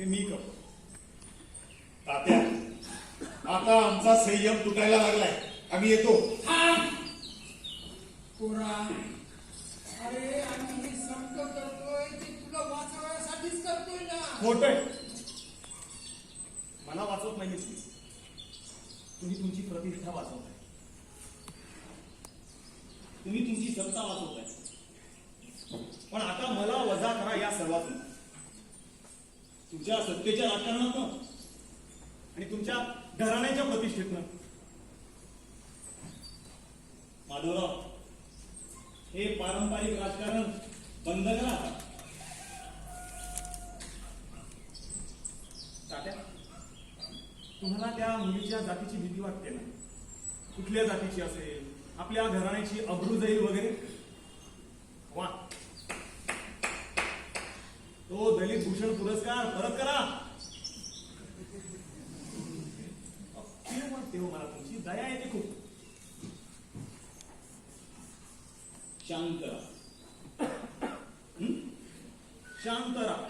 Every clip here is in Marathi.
ते मी करतो. तात्या आता आमचा संयम तुटायला लागलाय. आम्ही येतो. पोरा. अरे आम्ही हे करतोय ते तुला वाचवण्यासाठीच करतोय ना. खोट मला वाचवत नाही तुम्ही. तुम्ही तुमची प्रतिष्ठा वाचवताय. तुम्ही तुमची सत्ता वाचवताय. पण आता मला वजा करा या सर्वातून. तुमच्या सत्तेच्या राजकारणातनं आणि तुमच्या घराण्याच्या प्रतिष्ठेतनं माधवराव हे पारंपरिक राजकारण बंद करा. तुम्हाला त्या मुलीच्या जातीची भीती वाटते ना? कुठल्या जातीची असेल? आपल्या घराण्याची अब्रू जाईल वगैरे वा तो दलित पुरस्कार परत करा. अप्रिय मला तुमची दया येते खूप. शांत शांत राहा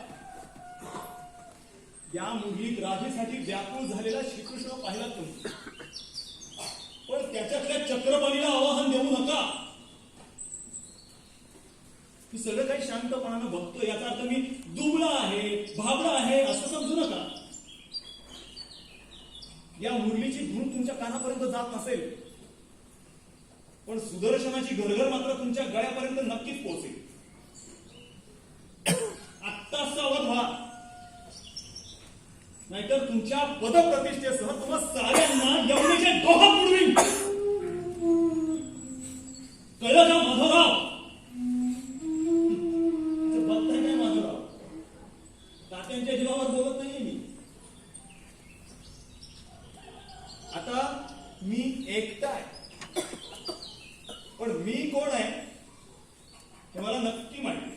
या मुलीत राधेसाठी व्याकुळ झालेला श्रीकृष्ण पाहिला तुम्ही. पण त्याच्यातल्या चक्रपाणीला मी सगळं काही शांतपणानं बघतो याचा अर्थ मी दुबळा आहे भाबडा आहे असं समजू नका. या मुरलीची धून तुमच्या कानापर्यंत जात नसेल पण सुदर्शनाची घरघर मात्र तुमच्या गळ्यापर्यंत नक्कीच पोहोचेल. आत्ता सावध व्हा. नाहीतर तुमच्या पदप्रतिष्ठेसह तुम्हाला साऱ्यांना यमुनेचे डोहा बुडवीन बोलत नाहीये मी. आता मी एकटा आहे. पण मी कोण आहे हे मला नक्की माहिती